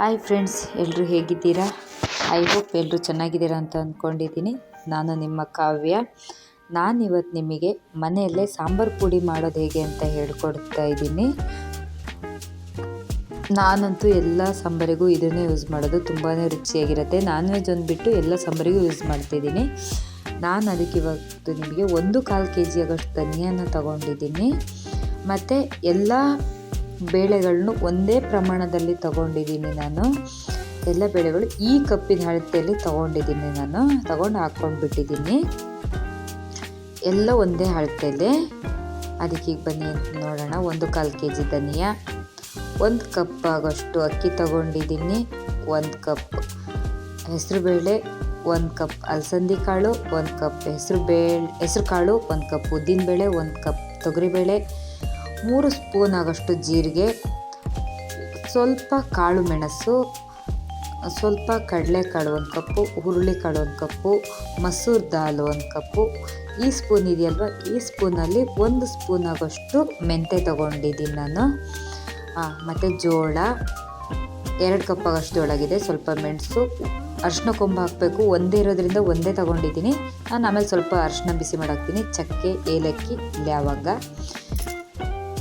Hi friends ಎಲ್ಲರೂ ಹೇಗಿದ್ದೀರಾ? I hope ಎಲ್ಲರೂ ಚೆನ್ನಾಗಿದ್ದೀರಾ ಅಂತ ಅಂದ್ಕೊಂಡಿದ್ದೀನಿ. ನಾನು ನಿಮ್ಮ ಕಾವ್ಯ. ನಾನಿವತ್ತು ನಿಮಗೆ ಮನೆಯಲ್ಲೇ ಸಾಂಬಾರು ಪುಡಿ ಮಾಡೋದು ಹೇಗೆ ಅಂತ ಹೇಳ್ಕೊಡ್ತಾ ಇದ್ದೀನಿ. ನಾನಂತೂ ಎಲ್ಲ ಸಾಂಬಾರಿಗೂ ಇದನ್ನೇ ಯೂಸ್ ಮಾಡೋದು ತುಂಬಾ ರುಚಿಯಾಗಿರುತ್ತೆ. ನಾನ್ ವೆಜ್ ಅಂದ್ಬಿಟ್ಟು ಎಲ್ಲ ಸಾಂಬಾರಿಗೂ ಯೂಸ್ ಮಾಡ್ತಿದ್ದೀನಿ. ನಾನು ಅದಕ್ಕೆ ಇವತ್ತು ನಿಮಗೆ ಒಂದು ಕಾಲು ಕೆ ಜಿ ಆಗೋಷ್ಟು ಧನಿಯಾನ ತಗೊಂಡಿದ್ದೀನಿ. ಮತ್ತು ಎಲ್ಲ ಬೇಳೆಗಳನ್ನು ಒಂದೇ ಪ್ರಮಾಣದಲ್ಲಿ ತಗೊಂಡಿದ್ದೀನಿ ನಾನು. ಎಲ್ಲ ಬೇಳೆಗಳು ಈ ಕಪ್ಪಿನ ಅಳತೆಯಲ್ಲಿ ತಗೊಂಡಿದ್ದೀನಿ ನಾನು. ತಗೊಂಡು ಹಾಕ್ಕೊಂಡು ಬಿಟ್ಟಿದ್ದೀನಿ ಎಲ್ಲ ಒಂದೇ ಅಳತೆಯಲ್ಲಿ ಅದಕ್ಕೆ ಈಗ ಬನ್ನಿ ನೋಡೋಣ. ಒಂದು ಕಾಲು ಕೆ ಜಿ ಧನಿಯಾ. ಒಂದು ಕಪ್ ಆಗೋಷ್ಟು ಅಕ್ಕಿ ತಗೊಂಡಿದ್ದೀನಿ. ಒಂದು ಕಪ್ ಹೆಸರುಬೇಳೆ ಒಂದು ಕಪ್ ಅಲಸಂದಿ ಕಾಳು, ಒಂದು ಕಪ್ ಹೆಸರು ಬೇಳೆ, ಹೆಸರು ಕಾಳು, ಒಂದು ಕಪ್ ಉದ್ದಿನಬೇಳೆ ಒಂದು ಕಪ್ ತೊಗರಿಬೇಳೆ ಮೂರು ಸ್ಪೂನ್ ಆಗೋಷ್ಟು ಜೀರಿಗೆ, ಸ್ವಲ್ಪ ಕಾಳು ಮೆಣಸು, ಸ್ವಲ್ಪ ಕಡಲೆಕಾಳು ಒಂದು ಕಪ್ಪು, ಹುರುಳಿಕಾಳು ಒಂದು ಕಪ್ಪು, ಮಸೂರ್ ದಾಲ್ ಒಂದು ಕಪ್ಪು. ಈ ಸ್ಪೂನ್ ಇದೆಯಲ್ವ? ಈ ಸ್ಪೂನಲ್ಲಿ ಒಂದು ಸ್ಪೂನ್ ಆಗೋಷ್ಟು ಮೆಂತೆ ತೊಗೊಂಡಿದ್ದೀನಿ ನಾನು. ಮತ್ತು ಜೋಳ, ಎರಡು ಕಪ್ ಆಗೋಷ್ಟು ಜೋಳಾಗಿದೆ, ಸ್ವಲ್ಪ ಮೆಣಸು. ಅರ್ಶಿನ ಕೊಂಬು ಹಾಕಬೇಕು, ಒಂದೇ ಇರೋದ್ರಿಂದ ಒಂದೇ ತೊಗೊಂಡಿದ್ದೀನಿ. ನಾನು ಆಮೇಲೆ ಸ್ವಲ್ಪ ಅರ್ಶಿನ ಬಿಸಿ ಮಾಡಾಕ್ತೀನಿ. ಚಕ್ಕೆ, ಏಲಕ್ಕಿ ಲವಂಗ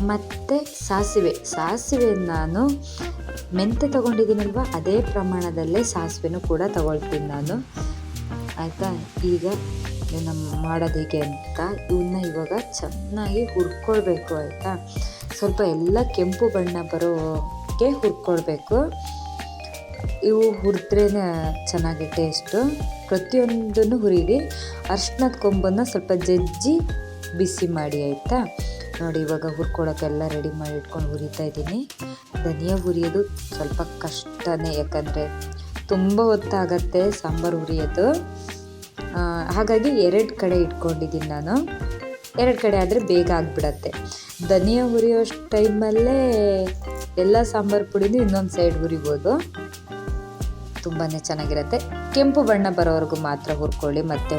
ಮತ್ತು ಸಾಸಿವೆ. ಸಾಸಿವೆ ನಾನು ಮೆಂತೆ ತೊಗೊಂಡಿದ್ದೀನಲ್ವ? ಅದೇ ಪ್ರಮಾಣದಲ್ಲೇ ಸಾಸಿವೆನೂ ಕೂಡ ತಗೊಳ್ತೀನಿ ನಾನು. ಆಯಿತಾ? ಈಗ ನಮ್ಮ ಮಾಡೋದು ಹೇಗೆ ಅಂತ ಇವನ್ನ ಇವಾಗ ಚೆನ್ನಾಗಿ ಹುರ್ಕೊಳ್ಬೇಕು, ಆಯಿತಾ? ಸ್ವಲ್ಪ ಎಲ್ಲ ಕೆಂಪು ಬಣ್ಣ ಬರೋಕ್ಕೆ ಹುರ್ಕೊಳ್ಬೇಕು. ಇವು ಹುರಿದ್ರೇ ಚೆನ್ನಾಗಿ ಟೇಸ್ಟು. ಪ್ರತಿಯೊಂದನ್ನು ಹುರಿರಿ ಅರ್ಶಿನದ ಕೊಂಬನ್ನು ಸ್ವಲ್ಪ ಜಜ್ಜಿ ಬಿಸಿ ಮಾಡಿ, ಆಯಿತಾ? ನೋಡಿ, ಇವಾಗ ಹುರ್ಕೊಳಕ್ಕೆಲ್ಲ ರೆಡಿ ಮಾಡಿ ಇಟ್ಕೊಂಡು ಹುರಿತಾ ಇದ್ದೀನಿ. ಧನಿಯಾ ಹುರಿಯೋದು ಸ್ವಲ್ಪ ಕಷ್ಟನೇ, ಯಾಕಂದರೆ ತುಂಬ ಹೊತ್ತಾಗತ್ತೆ ಸಾಂಬಾರು ಹುರಿಯೋದು. ಹಾಗಾಗಿ ಎರಡು ಕಡೆ ಇಟ್ಕೊಂಡಿದ್ದೀನಿ ನಾನು. ಎರಡು ಕಡೆ ಆದರೆ ಬೇಗ ಆಗಿಬಿಡತ್ತೆ. ಧನಿಯಾ ಹುರಿಯೋಷ್ಟು ಟೈಮಲ್ಲೇ ಎಲ್ಲ ಸಾಂಬಾರು ಪುಡಿನೂ ಇನ್ನೊಂದು ಸೈಡ್ ಹುರಿಬೋದು. ತುಂಬಾ ಚೆನ್ನಾಗಿರುತ್ತೆ. ಕೆಂಪು ಬಣ್ಣ ಬರೋವರೆಗೂ ಮಾತ್ರ ಹುರ್ಕೊಳ್ಳಿ, ಮತ್ತು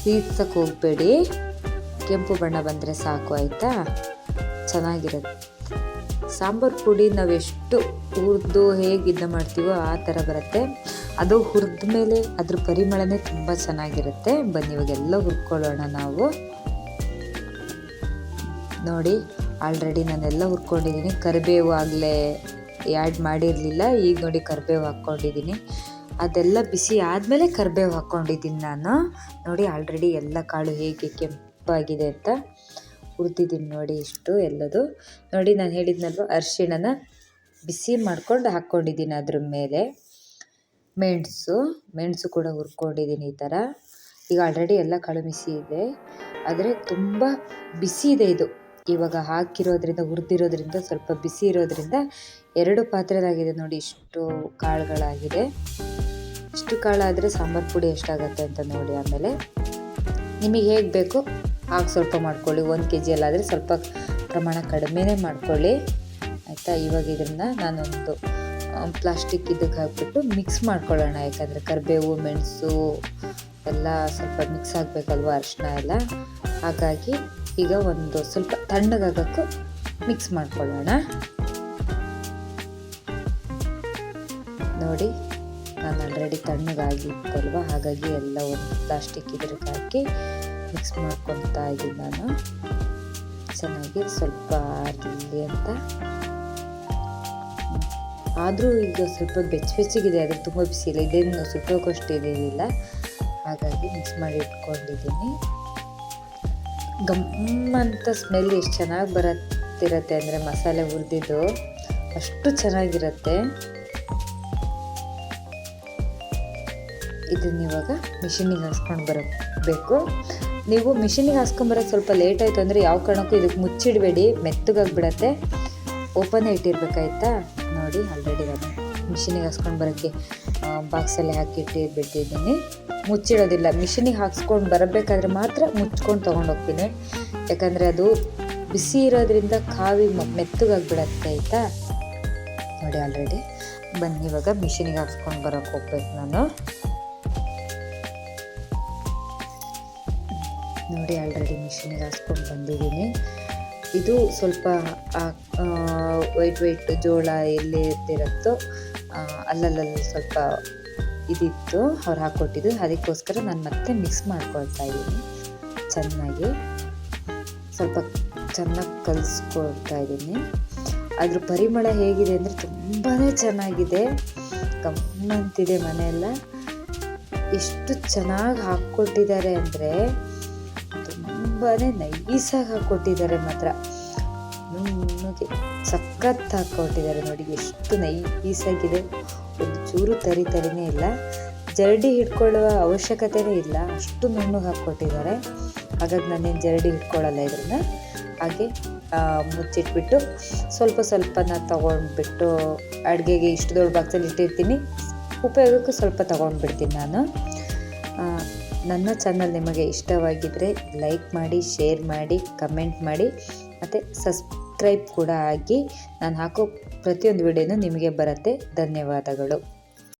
ಸೀಸಕ್ಕೆ ಹೋಗಬೇಡಿ. ಕೆಂಪು ಬಣ್ಣ ಬಂದರೆ ಸಾಕು ಆಯಿತಾ? ಚೆನ್ನಾಗಿರುತ್ತೆ. ಸಾಂಬಾರು ಪುಡಿ ನಾವು ಎಷ್ಟು ಹುರಿದು ಹೇಗೆ ಇದನ್ನ ಮಾಡ್ತೀವೋ ಆ ಥರ ಬರುತ್ತೆ. ಅದು ಹುರಿದ ಮೇಲೆ ಅದ್ರ ಪರಿಮಳನೇ ತುಂಬ ಚೆನ್ನಾಗಿರುತ್ತೆ. ಬನ್ನಿ, ಇವಾಗೆಲ್ಲ ಹುರ್ಕೊಳ್ಳೋಣ ನಾವು. ನೋಡಿ, ಆಲ್ರೆಡಿ ನಾನೆಲ್ಲ ಹುರ್ಕೊಂಡಿದ್ದೀನಿ. ಕರಿಬೇವು ಆಗಲೇ ಆ್ಯಡ್ ಮಾಡಿರಲಿಲ್ಲ. ಈಗ ನೋಡಿ ಕರಿಬೇವು ಹಾಕ್ಕೊಂಡಿದ್ದೀನಿ. ಅದೆಲ್ಲ ಬಿಸಿ ಆದಮೇಲೆ ಕರಿಬೇವು ಹಾಕ್ಕೊಂಡಿದ್ದೀನಿ ನಾನು. ನೋಡಿ, ಆಲ್ರೆಡಿ ಎಲ್ಲ ಕಾಳು ಹೇಗೆ ಕೆಂಪಾಗಿದೆ ಅಂತ ಹುರಿದಿದ್ದೀನಿ ನೋಡಿ ಇಷ್ಟು ಎಲ್ಲದು. ನೋಡಿ ನಾನು ಹೇಳಿದ್ನಲ್ವ, ಅರಿಶಿಣನ ಬಿಸಿ ಮಾಡ್ಕೊಂಡು ಹಾಕ್ಕೊಂಡಿದ್ದೀನಿ ಅದ್ರ ಮೇಲೆ. ಮೆಣಸು ಮೆಣಸು ಕೂಡ ಹುರ್ಕೊಂಡಿದ್ದೀನಿ ಈ ಥರ ಈಗ ಆಲ್ರೆಡಿ ಎಲ್ಲ ಕಾಳು ಇದೆ. ಆದರೆ ತುಂಬ ಬಿಸಿ ಇದೆ ಇದು. ಇವಾಗ ಹಾಕಿರೋದ್ರಿಂದ, ಹುರಿದಿರೋದ್ರಿಂದ, ಸ್ವಲ್ಪ ಬಿಸಿ ಇರೋದ್ರಿಂದ ಎರಡು ಪಾತ್ರೆದಾಗಿದೆ ನೋಡಿ ಇಷ್ಟು ಕಾಳುಗಳಾಗಿದೆ. ಇಷ್ಟು ಕಾಳಾದರೆ ಸಾಂಬಾರು ಪುಡಿ ಎಷ್ಟಾಗತ್ತೆ ಅಂತ ನೋಡಿ ಆಮೇಲೆ. ನಿಮಗೆ ಹೇಗೆ ಬೇಕು? ಹಾಗೆ ಸ್ವಲ್ಪ ಮಾಡ್ಕೊಳ್ಳಿ. ಒಂದು ಕೆ ಜಿಯಲ್ಲಾದರೆ ಸ್ವಲ್ಪ ಪ್ರಮಾಣ ಕಡಿಮೆನೇ ಮಾಡ್ಕೊಳ್ಳಿ. ಆಯಿತಾ? ಇವಾಗ ಇದನ್ನು ನಾನೊಂದು ಪ್ಲಾಸ್ಟಿಕ್ ಇದಕ್ಕೆ ಹಾಕ್ಬಿಟ್ಟು ಮಿಕ್ಸ್ ಮಾಡ್ಕೊಳ್ಳೋಣ. ಯಾಕಂದರೆ ಕರಿಬೇವು, ಮೆಣಸು ಎಲ್ಲ ಸ್ವಲ್ಪ ಮಿಕ್ಸ್ ಆಗಬೇಕಲ್ವ ಅರಿಶಿನ ಎಲ್ಲ? ಹಾಗಾಗಿ ಈಗ ಒಂದು ಸ್ವಲ್ಪ ತಣ್ಣಗಾಗಕ್ಕೂ ಮಿಕ್ಸ್ ಮಾಡ್ಕೊಳ್ಳೋಣ. ನೋಡಿ, ನಾನು ಆಲ್ರೆಡಿ ತಣ್ಣಗಾಗಿತ್ತಲ್ವ? ಹಾಗಾಗಿ ಎಲ್ಲ ಒಂದು ಪ್ಲಾಸ್ಟಿಕ್ ಇದ್ರಿಗೆ ಹಾಕಿ ಮಿಕ್ಸ್ ಮಾಡ್ಕೊತಾ ಇದ್ದೀನಿ ನಾನು. ಚೆನ್ನಾಗಿ ಸ್ವಲ್ಪ ಆರಲಿ ಅಂತ. ಆದರೂ ಈಗ ಸ್ವಲ್ಪ ಬೆಚ್ಚ ಬೆಚ್ಚಗಿದೆ ಅದು ತುಂಬ ಬಿಸಿ ಇಲ್ಲ. ಇದೇನು ಸುಟ್ಟೋಕಷ್ಟು ಇದಿಲ್ಲ ಹಾಗಾಗಿ ಮಿಕ್ಸ್ ಮಾಡಿ ಇಟ್ಕೊಂಡಿದ್ದೀನಿ. ಗಮ್ಮಂತ ಸ್ಮೆಲ್ ಎಷ್ಟು ಚೆನ್ನಾಗಿ ಬರತ್ತಿರತ್ತೆ ಅಂದರೆ ಮಸಾಲೆ ಹುರಿದಿದ್ದು ಅಷ್ಟು ಚೆನ್ನಾಗಿರುತ್ತೆ. ಇದನ್ನ ಇವಾಗ ಮಿಷಿನಿಗೆ ಹಾಸ್ಕೊಂಡು ಬರಬೇಕು. ನೀವು ಮಿಷಿನಿಗೆ ಹಾಸ್ಕೊಂಬರೋದು ಸ್ವಲ್ಪ ಲೇಟ್ ಆಯಿತು ಅಂದರೆ ಯಾವ ಕಾರಣಕ್ಕೂ ಇದಕ್ಕೆ ಮುಚ್ಚಿಡಬೇಡಿ, ಮೆತ್ತಗಾಗ್ಬಿಡತ್ತೆ. ಓಪನ್ ಇಟ್ಟಿರ್ಬೇಕಾಯ್ತಾ ನೋಡಿ ಆಲ್ರೆಡಿ ನಾನು ಮಿಷಿನಿಗೆ ಹಾಸ್ಕೊಂಡು ಬರೋಕ್ಕೆ ಬಾಕ್ಸಲ್ಲಿ ಹಾಕಿಟ್ಟು ಬಿಟ್ಟಿದ್ದೀನಿ ಮುಚ್ಚಿಡೋದಿಲ್ಲ. ಮಿಷಿನಿಗೆ ಹಾಕ್ಸ್ಕೊಂಡು ಬರಬೇಕಾದ್ರೆ ಮಾತ್ರ ಮುಚ್ಕೊಂಡು ತೊಗೊಂಡೋಗ್ತೀನಿ. ಯಾಕಂದರೆ ಅದು ಬಿಸಿ ಇರೋದ್ರಿಂದ ಕಾವಿ ಮೆತ್ತಗಾಗ್ಬಿಡತ್ತೆ ಆಯಿತಾ? ನೋಡಿ ಆಲ್ರೆಡಿ ಬನ್ನಿ, ಇವಾಗ ಮಿಷಿನಿಗೆ ಹಾಕ್ಸ್ಕೊಂಡು ಬರೋಕ್ಕೆ ಹೋಗ್ಬೇಕು ನಾನು. ನೋಡಿ ಆಲ್ರೆಡಿ ಮಿಷಿನಿಗೆ ಹಾಸ್ಕೊಂಡು ಬಂದಿದ್ದೀನಿ. ಇದು ಸ್ವಲ್ಪ ವೈಟ್ ವೈಟ್ ಜೋಳ ಎಲ್ಲಿ ಇರ್ತಿರತ್ತೋ ಅಲ್ಲಲ್ಲಲ್ಲಿ ಸ್ವಲ್ಪ ಇದಿತ್ತು, ಅವ್ರು ಹಾಕ್ಕೊಟ್ಟಿದ್ದು. ಅದಕ್ಕೋಸ್ಕರ ನಾನು ಮತ್ತೆ ಮಿಕ್ಸ್ ಮಾಡ್ಕೊಳ್ತಾ ಇದ್ದೀನಿ. ಚೆನ್ನಾಗಿ. ಸ್ವಲ್ಪ ಚೆನ್ನಾಗಿ ಕಲಿಸ್ಕೊಳ್ತಾ ಇದ್ದೀನಿ. ಅದ್ರ ಪರಿಮಳ ಹೇಗಿದೆ ಅಂದರೆ ತುಂಬಾ ಚೆನ್ನಾಗಿದೆ. ಕಮ್ಮಂತಿದೆ ಮನೆಯೆಲ್ಲ. ಎಷ್ಟು ಚೆನ್ನಾಗಿ ಹಾಕ್ಕೊಟ್ಟಿದ್ದಾರೆ ಅಂದರೆ ತುಂಬಾ ನೈಸಾಗಿ ಹಾಕ್ಕೊಟ್ಟಿದ್ದಾರೆ ಮಾತ್ರ. ನುಣ್ಣಗೆ ಸಖತ್ ಹಾಕ್ಕೊಟ್ಟಿದ್ದಾರೆ ನೋಡಿ, ಎಷ್ಟು ನೈಸಾಗಿದೆ ಒಂದು ಚೂರು ತರಿ ತರಿನೇ ಇಲ್ಲ. ಜರಡಿ ಹಿಡ್ಕೊಳ್ಳುವ ಅವಶ್ಯಕತೆನೇ ಇಲ್ಲ. ಅಷ್ಟು ನುಣ್ಣಗೆ ಹಾಕ್ಕೊಟ್ಟಿದ್ದಾರೆ ಹಾಗಾಗಿ ನಾನೇನು ಜರಡಿ ಹಿಡ್ಕೊಳ್ಳಲ್ಲ ಇದನ್ನ ಹಾಗೆ ಮುಚ್ಚಿಟ್ಬಿಟ್ಟು ಸ್ವಲ್ಪ ಸ್ವಲ್ಪನ ತಗೊಂಡ್ಬಿಟ್ಟು ಅಡುಗೆಗೆ ಇಷ್ಟು ದೊಡ್ಡ ಬಾಕ್ಸಲ್ಲಿ ಇಟ್ಟಿರ್ತೀನಿ. ಉಪಯೋಗಕ್ಕೂ ಸ್ವಲ್ಪ ತೊಗೊಂಡ್ಬಿಡ್ತೀನಿ ನಾನು. ನನ್ನ ಚಾನಲ್ ನಿಮಗೆ ಇಷ್ಟವಾಗಿದ್ದರೆ ಲೈಕ್ ಮಾಡಿ ಶೇರ್ ಮಾಡಿ ಕಮೆಂಟ್ ಮಾಡಿ, ಮತ್ತು ಸಬ್ಸ್ಕ್ರೈಬ್ ಕೂಡ ಆಗಿ ನಾನು ಹಾಕೋ ಪ್ರತಿಯೊಂದು ವಿಡಿಯೋನೂ ನಿಮಗೆ ಬರುತ್ತೆ. ಧನ್ಯವಾದಗಳು.